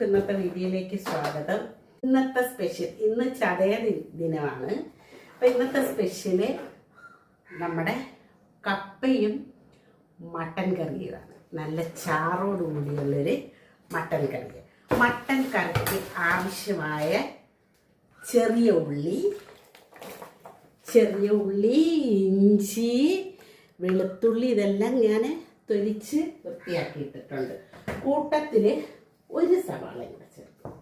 എല്ലാവർക്കും ഇന്നത്തെ വീഡിയോയിലേക്ക് സ്വാഗതം. ഇന്നത്തെ സ്പെഷ്യൽ ഇന്ന് ചതയ ദിനമാണ്. അപ്പം ഇന്നത്തെ സ്പെഷ്യൽ നമ്മുടെ കപ്പയും മട്ടൻ കറിയുമാണ്. നല്ല ചാറോടുകൂടിയുള്ളൊരു മട്ടൻ കറി. മട്ടൻ കറിക്ക് ആവശ്യമായ ചെറിയ ഉള്ളി ചെറിയ ഉള്ളി ഇഞ്ചി വെളുത്തുള്ളി ഇതെല്ലാം ഞാൻ തൊലിച്ച് വൃത്തിയാക്കിയിട്ടിട്ടുണ്ട്. കൂട്ടത്തിൽ ഒരു സവാള കൂടെ ചേർക്കും.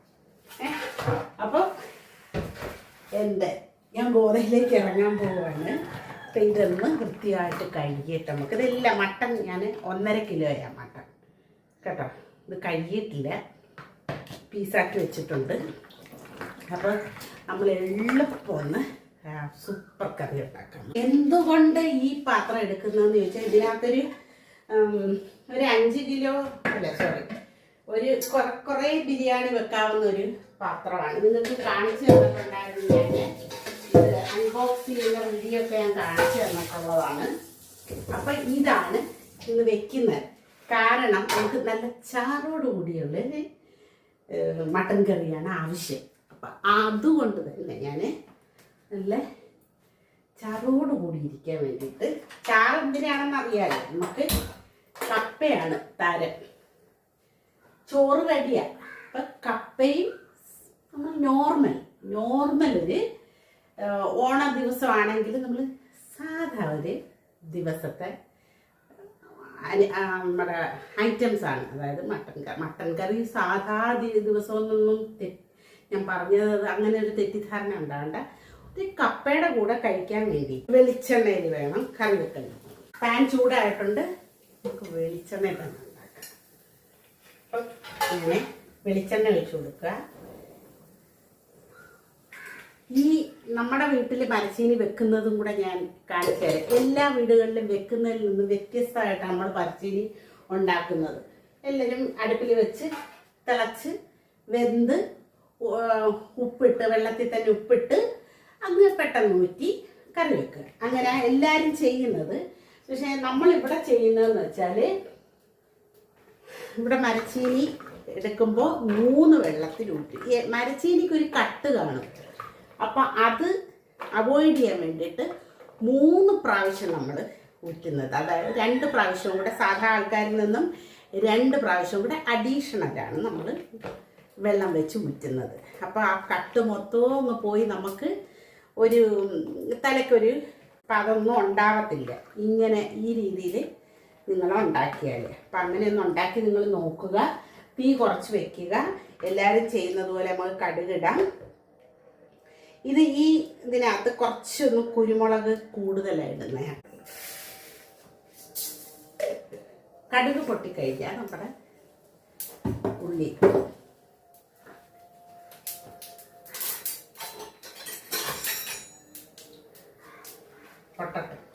അപ്പോൾ എന്റെ ഞാൻ ഗോതയിലേക്ക് ഇറങ്ങാൻ പോവാണ്. അപ്പം ഇതൊന്ന് വൃത്തിയായിട്ട് കഴുകിയിട്ട് നമുക്ക് ഇതെല്ലാം മട്ടൺ ഞാൻ ഒന്നര കിലോയാണ് മട്ടൺ കേട്ടോ? ഇത് കഴുകിയിട്ടില്ല. പീസാക്കി വെച്ചിട്ടുണ്ട്. അപ്പോൾ നമ്മൾ എളുപ്പമൊന്ന് സൂപ്പർ കറി ഉണ്ടാക്കണം എന്തുകൊണ്ട് ഈ പാത്രം എടുക്കുന്നതെന്ന് ചോദിച്ചാൽ ഇതിനകത്തൊരു ഒരു അഞ്ച് കിലോ അല്ല സോറി ഒരു കുറെ ബിരിയാണി വെക്കാവുന്ന ഒരു പാത്രമാണ്. നിങ്ങൾക്ക് കാണിച്ചു തന്നിട്ടുണ്ടായിരുന്നു ഞാൻ അൺബോക്സ് ചെയ്യുന്ന വീഡിയോ ഞാൻ കാണിച്ചു തന്നിട്ടുള്ളതാണ്. അപ്പം ഇതാണ് ഇന്ന് വെക്കുന്നത്. കാരണം നമുക്ക് നല്ല ചാറോട് കൂടിയുള്ള മട്ടൻ കറിയാണ് ആവശ്യം. അപ്പം അതുകൊണ്ട് തന്നെ ഞാൻ നല്ല ചാറോട് കൂടി ഇരിക്കാൻ വേണ്ടിയിട്ട്. ചാറ് എന്തിനാണെന്ന് അറിയാലോ നമുക്ക് കപ്പയാണ് താരം. ചോറ് റെഡിയാണ് അപ്പം കപ്പയും നമ്മൾ നോർമൽ നോർമൽ ഒരു ഓണ ദിവസമാണെങ്കിൽ നമ്മൾ സാധാ ഒരു ദിവസത്തെ നമ്മുടെ ഐറ്റംസ് ആണ്. അതായത് മട്ടൻ കറി മട്ടൻ കറി സാധാ ദിവസമൊന്നും ഞാൻ പറഞ്ഞത് അങ്ങനെ ഒരു തെറ്റിദ്ധാരണ ഉണ്ടാകണ്ട ഒരു കപ്പയുടെ കൂടെ കഴിക്കാൻ വേണ്ടി വെളിച്ചെണ്ണയിൽ വേണം കറി വെക്കുന്നത് പാൻ ചൂടായിട്ടുണ്ട്. നമുക്ക് വെളിച്ചെണ്ണയിൽ അപ്പം ഇങ്ങനെ വെളിച്ചെണ്ണ ഒഴിച്ചു കൊടുക്കുക. ഈ നമ്മുടെ വീട്ടിൽ മരച്ചീനി വെക്കുന്നതും കൂടെ ഞാൻ കാണിച്ചു തരാം. എല്ലാ വീടുകളിലും വെക്കുന്നതിൽ നിന്ന് വ്യത്യസ്തമായിട്ടാണ് നമ്മൾ മരച്ചീനി ഉണ്ടാക്കുന്നത്. എല്ലാവരും അടുപ്പിൽ വെച്ച് തിളച്ച് വെന്ത് ഉപ്പിട്ട് വെള്ളത്തിൽ തന്നെ ഉപ്പിട്ട് അങ്ങ് പെട്ടെന്ന് ഊറ്റി കറി വെക്കുക. അങ്ങനെ എല്ലാവരും ചെയ്യുന്നത്. പക്ഷേ നമ്മളിവിടെ ചെയ്യുന്നതെന്ന് വെച്ചാൽ ഇവിടെ മരച്ചീനി എടുക്കുമ്പോൾ മൂന്ന് ഈ മരച്ചീനിക്ക് ഒരു കട്ട് കാണും. അപ്പം അത് അവോയ്ഡ് ചെയ്യാൻ വേണ്ടിയിട്ട് മൂന്ന് പ്രാവശ്യം നമ്മൾ ഊറ്റുന്നത്. അതായത് രണ്ട് പ്രാവശ്യം കൂടെ സാധാ ആൾക്കാരിൽ നിന്നും രണ്ട് പ്രാവശ്യം കൂടെ അഡീഷണലാണ് നമ്മൾ വെള്ളം വെച്ച് ഊറ്റുന്നത്. അപ്പോൾ ആ കട്ട് മൊത്തവും ഒന്ന് പോയി നമുക്ക് ഒരു തലയ്ക്കൊരു പതൊന്നും ഉണ്ടാവത്തില്ല. ഇങ്ങനെ ഈ രീതിയിൽ നിങ്ങൾ ഉണ്ടാക്കിയാൽ അപ്പം അങ്ങനെയൊന്ന് ഉണ്ടാക്കി നിങ്ങൾ നോക്കുക. തീ കുറച്ച് വെക്കുക. എല്ലാവരും ചെയ്യുന്നത് പോലെ നമുക്ക് കടുകിടാം. ഇത് ഈ ഇതിനകത്ത് കുറച്ചൊന്ന് കുരുമുളക് കൂടുതലായിടുന്നേ കടുക് പൊട്ടിക്കഴിഞ്ഞാൽ നമ്മുടെ ഉള്ളി. പൊട്ടട്ടെ.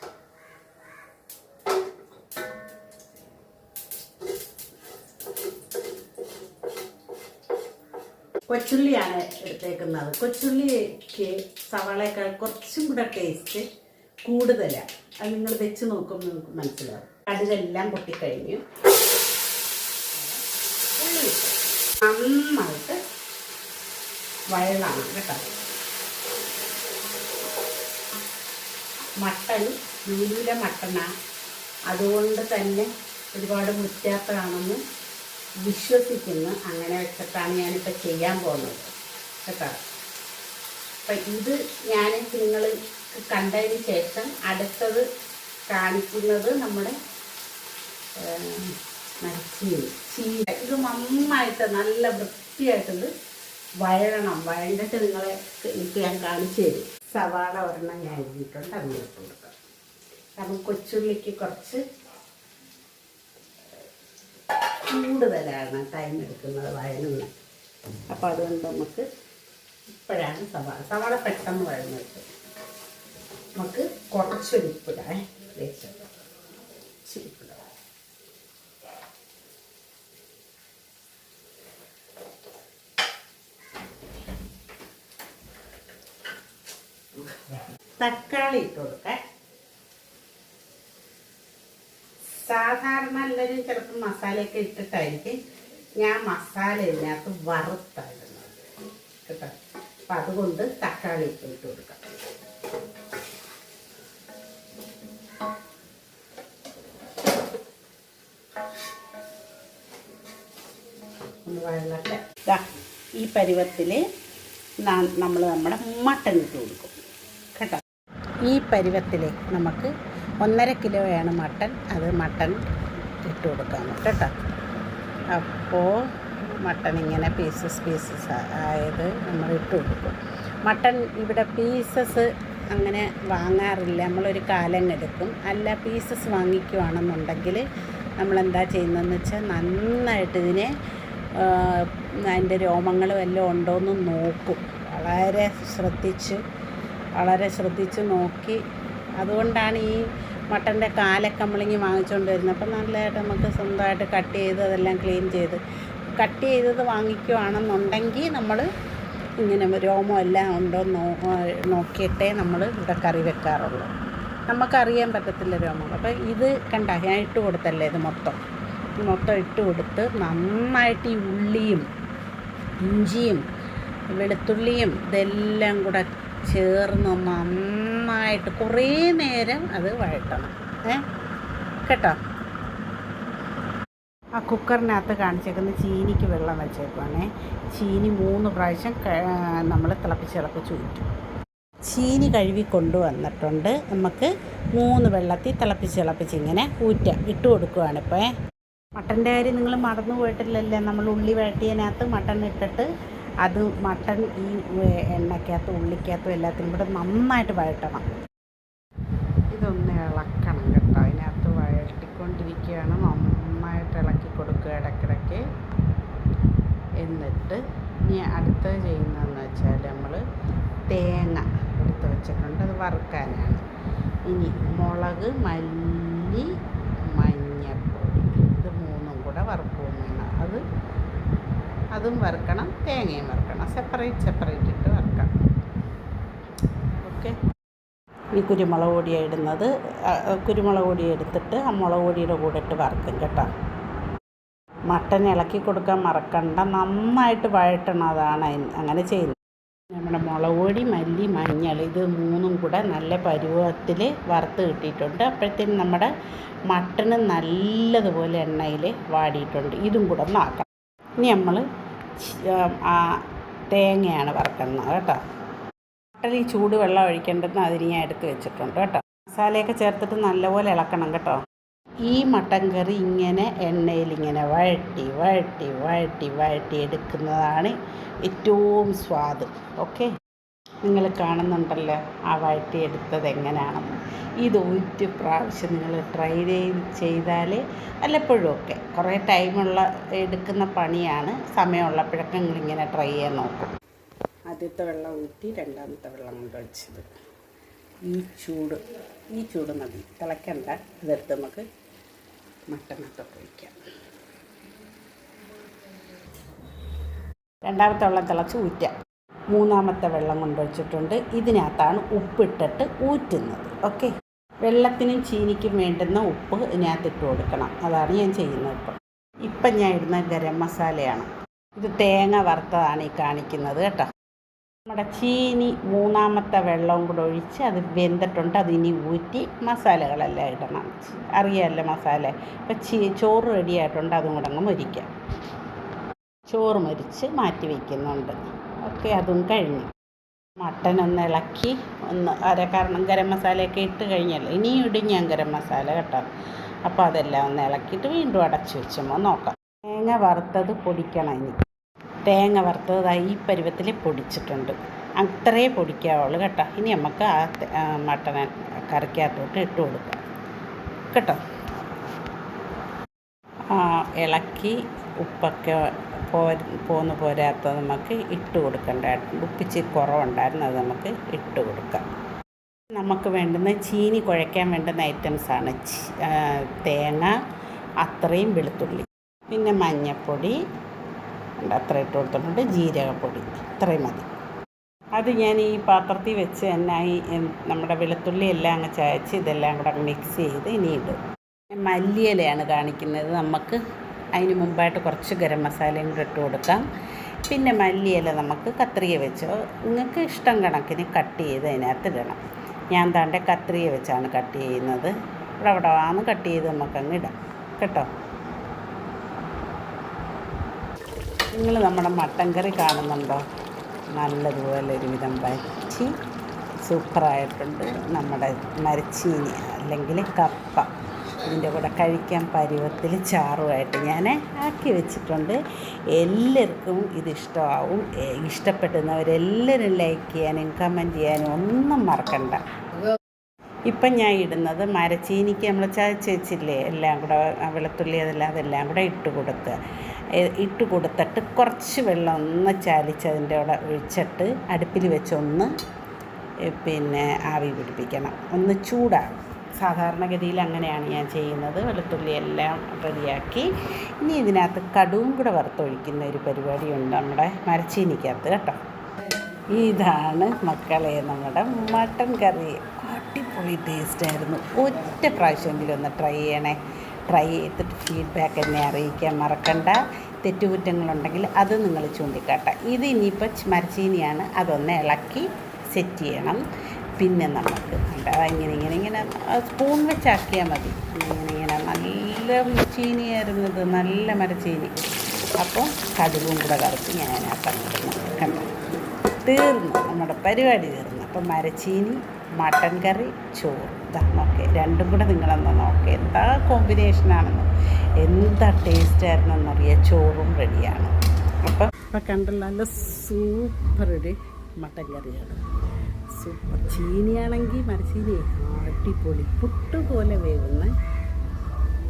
കൊച്ചുള്ളിയാണ് എടുത്തേക്കുന്നത്. കൊച്ചുള്ളിക്ക് സവാളയേക്കാൾ കുറച്ചും കൂടെ ടേസ്റ്റ് കൂടുതലാണ് അത് നിങ്ങൾ വെച്ച് നോക്കുമ്പോൾ നിങ്ങൾക്ക് മനസ്സിലാവും. കടുകെല്ലാം പൊട്ടിക്കഴിഞ്ഞു ഉള്ളി നന്നായിട്ട് വയലാണ് കേട്ടോ. മട്ടൺ ലൂലൂല മട്ടണ അതുകൊണ്ട് തന്നെ ഒരുപാട് മുറ്റാത്തതാണെന്ന് വിശ്വസിക്കുന്നു. അങ്ങനെ വെച്ചിട്ടാണ് ഞാനിപ്പോൾ ചെയ്യാൻ പോകുന്നത്. കേട്ടോ? അപ്പം ഇത് ഞാൻ നിങ്ങൾ കണ്ടതിന് ശേഷം അടുത്തത് കാണിക്കുന്നത് നമ്മുടെ ചീര ചീര. ഇത് നന്നായിട്ട് നല്ല വൃത്തിയായിട്ടത് വഴണം. വഴണ്ടിട്ട് നിങ്ങളെ എനിക്ക് ഞാൻ കാണിച്ചു തരും. സവാള ഒരെണ്ണം ഞാൻ എഴുതിയിട്ടുണ്ട്. അത് കൊടുക്കാം കാരണം കൊച്ചുള്ളിക്ക് കുറച്ച് കൂടുതലാണ് ടൈം എടുക്കുന്നത് വഴങ്ങുന്നത് അപ്പോൾ അതുകൊണ്ട് നമുക്ക് ഇപ്പോഴാണ് സവാള. സവാള പെട്ടെന്ന് വഴന്ന് കിട്ടും നമുക്ക് കുറച്ചൊരു ഉപ്പിടാം വെച്ചിട്ട് ഇച്ചിരി ഉപ്പിടാം തക്കാളി ഇട്ട് കൊടുക്കാം. സാധാരണ എല്ലാവരും ചിലപ്പോൾ മസാലയൊക്കെ ഇട്ടിട്ടായിരിക്കും ഞാൻ മസാല ഇതിനകത്ത് വറുത്തായിരുന്നത് കേട്ടോ? അപ്പം അതുകൊണ്ട് തക്കാളി ഇട്ട് ഇട്ട് കൊടുക്കാം. ഈ പരുവത്തിൽ നമ്മൾ നമ്മുടെ മട്ടൻ ഇട്ട് കൊടുക്കും. കേട്ടോ? ഈ പരുവത്തിൽ നമുക്ക് ഒന്നര കിലോയാണ് മട്ടൻ. അത് മട്ടൺ ഇട്ട് കൊടുക്കാം കേട്ടോ. അപ്പോൾ മട്ടൺ ഇങ്ങനെ പീസസ് പീസസ് ആയത് നമ്മൾ ഇട്ട് കൊടുക്കും. മട്ടൺ ഇവിടെ പീസസ് അങ്ങനെ വാങ്ങാറില്ല. നമ്മളൊരു കാലം എടുക്കും. അല്ല പീസസ് വാങ്ങിക്കുവാണെന്നുണ്ടെങ്കിൽ നമ്മളെന്താ ചെയ്യുന്നതെന്ന് വെച്ചാൽ നന്നായിട്ട് ഇതിനെ അതിന്റെ രോമങ്ങളും എല്ലാം ഉണ്ടോയെന്ന് നോക്കും. വളരെ ശ്രദ്ധിച്ച് വളരെ ശ്രദ്ധിച്ച് നോക്കി അതുകൊണ്ടാണ് ഈ മട്ടന്റെ കാലൊക്കെ നമ്മളിങ്ങി വാങ്ങിച്ചുകൊണ്ട് വരുന്നത് അപ്പം നല്ലതായിട്ട് നമുക്ക് സ്വന്തമായിട്ട് കട്ട് ചെയ്ത് അതെല്ലാം ക്ലീൻ ചെയ്ത് കട്ട് ചെയ്തത് വാങ്ങിക്കുവാണെന്നുണ്ടെങ്കിൽ നമ്മൾ ഇങ്ങനെ രോമം എല്ലാം ഉണ്ടോ നോക്കിയിട്ടേ നമ്മൾ ഇവിടെ കറി വെക്കാറുള്ളൂ. നമുക്കറിയാൻ പറ്റത്തില്ല രോമം അപ്പം ഇത് കണ്ട ഞാൻ ഇട്ട് കൊടുത്തല്ലേ ഇത് മൊത്തം? മൊത്തം ഇട്ട് കൊടുത്ത് നന്നായിട്ട് ഈ ഉള്ളിയും ഇഞ്ചിയും വെളുത്തുള്ളിയും ഇതെല്ലാം കൂടെ ചേർന്ന് നന്നായിട്ട് കുറേ നേരം അത് വഴട്ടണം ഏ? കേട്ടോ? ആ കുക്കറിനകത്ത് കാണിച്ചേക്കുന്ന ചീനിക്ക് വെള്ളം വെച്ചേക്കുവാണേ. ചീനി മൂന്ന് പ്രാവശ്യം നമ്മൾ തിളപ്പിച്ച് തിളപ്പിച്ച് ഊറ്റും. ചീനി കഴുകി കൊണ്ടുവന്നിട്ടുണ്ട്. നമുക്ക് മൂന്ന് വെള്ളത്തിൽ തിളപ്പിച്ച് തിളപ്പിച്ച് ഇങ്ങനെ ഊറ്റാം. ഇട്ട് കൊടുക്കുവാണ് ഇപ്പോൾ മട്ടന്റെ കാര്യം നിങ്ങൾ മറന്നു പോയിട്ടില്ലല്ലേ? നമ്മൾ ഉള്ളി വഴട്ടിയതിനകത്ത് മട്ടൺ ഇട്ടിട്ട് അത് മട്ടൺ ഈ എണ്ണയ്ക്കകത്തും ഉള്ളിക്കകത്തും എല്ലാത്തിനും കൂടെ നന്നായിട്ട് വഴട്ടണം ഇതൊന്ന് ഇളക്കണം കേട്ടോ. അതിനകത്ത് വഴട്ടിക്കൊണ്ടിരിക്കുകയാണ് നന്നായിട്ട് ഇളക്കി കൊടുക്കുക ഇടയ്ക്കിടയ്ക്ക്. എന്നിട്ട് ഇനി അടുത്തത് ചെയ്യുന്നതെന്ന് വെച്ചാൽ നമ്മൾ തേങ്ങ എടുത്ത് വെച്ചിട്ടുണ്ട്. അത് വറുക്കാനാണ്. ഇനി മുളക് മല്ലി മഞ്ഞൾപ്പൊടി ഇത് മൂന്നും കൂടെ വറുക്കുകയും വേണം അത് അതും വറുക്കണം തേങ്ങയും വറുക്കണം. സെപ്പറേറ്റ് സെപ്പറേറ്റ് ഇട്ട് വറുക്കണം ഓക്കെ ഈ കുരുമുളക് പൊടിയാണ് ഇടുന്നത്. കുരുമുളക് പൊടി എടുത്തിട്ട് ആ മുളക് പൊടിയുടെ കൂടെ ഇട്ട് വറുക്കും കേട്ടോ. മട്ടൻ ഇളക്കി കൊടുക്കാൻ മറക്കണ്ട. നന്നായിട്ട് വഴറ്റണം അതാണ് അങ്ങനെ ചെയ്യുന്നത്. നമ്മുടെ മുളക് പൊടി മല്ലി മഞ്ഞൾ ഇത് മൂന്നും കൂടെ നല്ല പരുവത്തിൽ വറുത്ത് കിട്ടിയിട്ടുണ്ട്. അപ്പോഴത്തേനും നമ്മുടെ മട്ടന് നല്ലതുപോലെ എണ്ണയിൽ വാടിയിട്ടുണ്ട്. ഇതും കൂടെ ഒന്ന് ആക്കണം. ഇനി നമ്മൾ തേങ്ങയാണ് വറുക്കുന്നത് കേട്ടോ. ഈ ചൂട് വെള്ളം ഒഴിക്കേണ്ടതെന്ന് അതിന് ഞാൻ എടുത്ത് വെച്ചിട്ടുണ്ട് കേട്ടോ. മസാലയൊക്കെ ചേർത്തിട്ട് നല്ലപോലെ ഇളക്കണം കേട്ടോ. ഈ മട്ടൻ കറി ഇങ്ങനെ എണ്ണയിൽ ഇങ്ങനെ വഴട്ടി വഴട്ടി വഴട്ടി വഴട്ടി എടുക്കുന്നതാണ് ഏറ്റവും സ്വാദ്. ഓക്കെ? നിങ്ങൾ കാണുന്നുണ്ടല്ലോ ആ വഴറ്റി എടുത്തത് എങ്ങനെയാണെന്ന് ഇത് ഒരു പ്രാവശ്യം നിങ്ങൾ ട്രൈ ചെയ്താലേ ചെയ്താൽ വല്ലപ്പോഴും ഒക്കെ. കുറേ ടൈമുള്ള എടുക്കുന്ന പണിയാണ്. സമയമുള്ളപ്പോഴൊക്കെ നിങ്ങളിങ്ങനെ ട്രൈ ചെയ്യാൻ നോക്കും. ആദ്യത്തെ വെള്ളം ഊറ്റി രണ്ടാമത്തെ വെള്ളം കൊണ്ട് ഒഴിച്ചത്. ഈ ചൂട് ഈ ചൂട് മതി. തിളയ്ക്കണ്ട ഇതെടുത്ത് നമുക്ക് മട്ടനൊക്കെ ഒഴിക്കാം രണ്ടാമത്തെ വെള്ളം തിളച്ച് ഊറ്റാം. മൂന്നാമത്തെ വെള്ളം കൊണ്ടുവച്ചിട്ടുണ്ട് ഇതിനകത്താണ് ഉപ്പിട്ടിട്ട് ഊറ്റുന്നത്. ഓക്കെ വെള്ളത്തിനും ചീനിക്കും വേണ്ടുന്ന ഉപ്പ് ഇതിനകത്ത് ഇട്ട് കൊടുക്കണം. അതാണ് ഞാൻ ചെയ്യുന്നത് ഇപ്പം. ഇപ്പം ഞാൻ ഇടുന്ന ഗരം മസാലയാണ്. ഇത് തേങ്ങ വറുത്തതാണ് ഈ കാണിക്കുന്നത് കേട്ടോ. നമ്മുടെ ചീനി മൂന്നാമത്തെ വെള്ളവും കൂടെ ഒഴിച്ച് അത് വെന്തിട്ടുണ്ട്. അതിനി ഊറ്റി മസാലകളെല്ലാം ഇടണം. അറിയാമല്ലോ മസാല? ഇപ്പം ചീ ചോറ് റെഡി ആയിട്ടുണ്ട്. അതും കൂടെ അങ്ങ് മൊരിക്കാം. ചോറ് മരിച്ച് മാറ്റി വയ്ക്കുന്നുണ്ട് ഓക്കെ അതും കഴിഞ്ഞു. മട്ടൻ ഒന്ന് ഇളക്കി ഒന്ന് അര കാരണം ഗരം മസാലയൊക്കെ ഇട്ട് കഴിഞ്ഞല്ലോ. ഇനി ഇടും ഞാൻ ഗരം മസാല കേട്ടോ. അപ്പോൾ അതെല്ലാം ഒന്ന് ഇളക്കിയിട്ട് വീണ്ടും അടച്ചു വെച്ചുമ്പോൾ നോക്കാം. തേങ്ങ വറുത്തത് പൊടിക്കണം ഇനി. തേങ്ങ വറുത്തത് ഈ പരുവത്തിൽ പൊടിച്ചിട്ടുണ്ട്. അത്രേ പൊടിക്കാവുള്ളൂ കേട്ടോ. ഇനി നമുക്ക് ആ മട്ടൻ കറിക്കകത്തോട്ട് ഇട്ട് കൊടുക്കാം. കേട്ടോ. ഇളക്കി ഉപ്പൊക്കെ പോന്ന് പോരാത്ത നമുക്ക് ഇട്ട് കൊടുക്കണ്ടായിരുന്നു ഉപ്പിച്ച് കുറവുണ്ടായിരുന്നു അത് നമുക്ക് ഇട്ട് കൊടുക്കാം. നമുക്ക് വേണ്ടുന്ന ചീനി കുഴയ്ക്കാൻ വേണ്ടുന്ന ഐറ്റംസാണ് തേങ്ങ അത്രയും വെളുത്തുള്ളി. പിന്നെ മഞ്ഞൾപ്പൊടി അത്ര ഇട്ട് കൊടുത്തിട്ടുണ്ട്. ജീരകപ്പൊടി ഇത്രയും മതി. അത് ഞാൻ ഈ പാത്രത്തിൽ വെച്ച് തന്നെ ഈ നമ്മുടെ വെളുത്തുള്ളി എല്ലാം അങ്ങ് ചായച്ച് ഇതെല്ലാം കൂടെ മിക്സ് ചെയ്ത് ഇനി ഇടും. മല്ലിയിലയാണ് കാണിക്കുന്നത്. നമുക്ക് അതിന് മുമ്പായിട്ട് കുറച്ച് ഗരം മസാലയും കൂടെ ഇട്ട് കൊടുക്കാം. പിന്നെ മല്ലിയില നമുക്ക് കത്രിക വെച്ചോ നിങ്ങൾക്ക് ഇഷ്ടം കണക്കിന് കട്ട് ചെയ്ത് അതിനകത്ത് ഇടണം. ഞാൻ താണ്ടെ കത്രിക വെച്ചാണ് കട്ട് ചെയ്യുന്നത്. ഇവിടെ അവിടെ ആണ് കട്ട് ചെയ്ത് നമുക്കങ്ങ് ഇടാം. കേട്ടോ? നിങ്ങൾ നമ്മുടെ മട്ടൻ കറി കാണുന്നുണ്ടോ? നല്ലതുപോലെ ഒരുവിധം വച്ചി സൂപ്പറായിട്ടുണ്ട് നമ്മുടെ മരച്ചീനി അല്ലെങ്കിൽ കപ്പ. ഇതിന്റെ കൂടെ കഴിക്കാൻ പരുവത്തിൽ ചാറുമായിട്ട് ഞാൻ ആക്കി വെച്ചിട്ടുണ്ട്. എല്ലാവർക്കും ഇത് ഇഷ്ടപ്പെടുന്നവരെല്ലാവരും ലൈക്ക് ചെയ്യാനും കമന്റ് ചെയ്യാനും ഒന്നും മറക്കണ്ട. ഇപ്പം ഞാൻ ഇടുന്നത് മരച്ചീനിക്ക് നമ്മൾ ചതച്ച് വെച്ചില്ലേ എല്ലാം കൂടെ വെളുത്തുള്ളി അതെല്ലാം അതെല്ലാം കൂടെ ഇട്ട് കൊടുക്കുക ഇട്ട് കൊടുത്തിട്ട് കുറച്ച് വെള്ളം ഒന്ന് ചാലിച്ച് അതിന്റെ കൂടെ ഒഴിച്ചിട്ട് അടുപ്പിൽ വെച്ചൊന്ന് പിന്നെ ആവി പിടിപ്പിക്കണം. ഒന്ന് ചൂടാകും സാധാരണഗതിയിൽ അങ്ങനെയാണ് ഞാൻ ചെയ്യുന്നത്. വെളുത്തുള്ളി എല്ലാം റെഡിയാക്കി. ഇനി ഇതിനകത്ത് കടുവും കൂടെ വറുത്തൊഴിക്കുന്ന ഒരു പരിപാടിയുണ്ട് നമ്മുടെ മരച്ചീനിക്കകത്ത് കേട്ടോ. ഇതാണ് മക്കളെ നമ്മുടെ മട്ടൻ കറി. അടിപൊളി ടേസ്റ്റായിരുന്നു ഒറ്റ പ്രാവശ്യമെങ്കിലും ഒന്ന് ട്രൈ ചെയ്യണേ. ട്രൈ ചെയ്തിട്ട് ഫീഡ്ബാക്ക് എന്നെ അറിയിക്കാൻ മറക്കണ്ട. തെറ്റുകുറ്റങ്ങളുണ്ടെങ്കിൽ അത് നിങ്ങൾ ചൂണ്ടിക്കാട്ടെ. ഇത് ഇനിയിപ്പോൾ മരച്ചീനിയാണ്. അതൊന്ന് ഇളക്കി സെറ്റ് ചെയ്യണം. പിന്നെ നമുക്ക് ഇങ്ങനെ ഇങ്ങനെ ഇങ്ങനെ സ്പൂൺ വെച്ചാക്കിയാൽ മതി. ഇങ്ങനെ ഇങ്ങനെ നല്ല ചീനി ആയിരുന്നത് നല്ല മരച്ചീനി. അപ്പോൾ കടുകും കൂടെ കറുത്ത് ഞാൻ അതിനകത്ത് കണ്ടു? തീർന്നു. നമ്മുടെ പരിപാടി തീർന്നു. അപ്പം മരച്ചീനി മട്ടൻ കറി ചോറ്. ഇതാ നോക്കെ. രണ്ടും കൂടെ നിങ്ങളൊന്ന് നോക്കെ. എന്താ കോമ്പിനേഷനാണെന്ന് എന്താ ടേസ്റ്റ് ആയിരുന്നെന്നറിയാം ചോറും റെഡിയാണ് അപ്പം ഇപ്പം കണ്ടല്ലോ നല്ല സൂപ്പർ ഒരു മട്ടൻ കറിയാണ്. സൂപ്പർ ചീനിയാണെങ്കിൽ മരച്ചീനി. അടിപൊളി. പുട്ട് പോലെ വേവുന്ന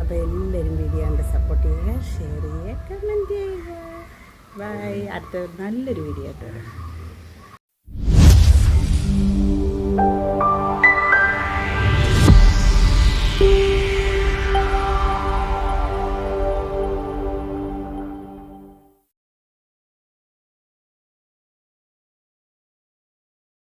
അപ്പോൾ എല്ലാവരും വീഡിയോണ്ട് സപ്പോർട്ട് ചെയ്യുക ഷെയർ ചെയ്യുക കമന്റ് ചെയ്യുക. ബൈ അടുത്ത നല്ലൊരു വീഡിയോ ആയിട്ട്